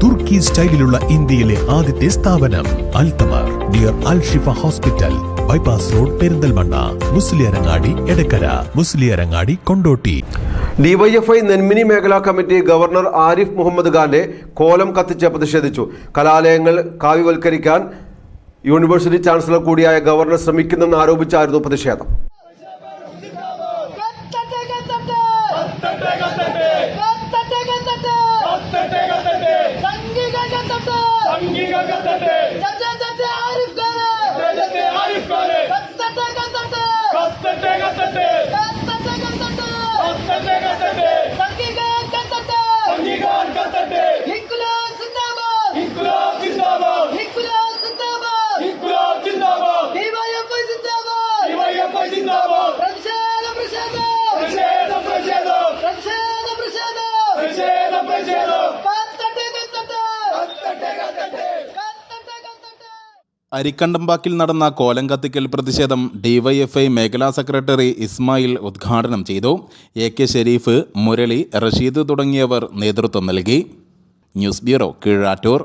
തുർക്കി സ്റ്റൈലിലുള്ള ഇന്ത്യയിലെ ആദ്യത്തെ സ്ഥാപനം അൽതമർ dear Al Shifa hospital bypass road Perinthalmanna Musliyarangadi Edakkara Musliyarangadi Kondotty DYFI Nenmini മേഖലാ കമ്മിറ്റി ഗവർണർ ആരിഫ് മുഹമ്മദ് ഖാന്റെ കോലം കത്തിച്ച് പ്രതിഷേധിച്ചു കലാലയങ്ങൾ കാവ്യവൽക്കരിക്കാൻ യൂണിവേഴ്സിറ്റി ചാൻസലർ കൂടിയായ ഗവർണർ ശ്രമിക്കുന്നെന്ന് ആരോപിച്ചായിരുന്നു പ്രതിഷേധം 関係がかったって。അരിക്കണ്ടമ്പാക്കിൽ നടന്ന കോലം കത്തിക്കൽ പ്രതിഷേധം ഡിവൈഎഫ്ഐ മേഖലാ സെക്രട്ടറി ഇസ്മായിൽ ഉദ്ഘാടനം ചെയ്തു. എ കെ ഷെരീഫ് മുരളി റഷീദ് തുടങ്ങിയവർ നേതൃത്വം നൽകി. News bureau Keezhattoor.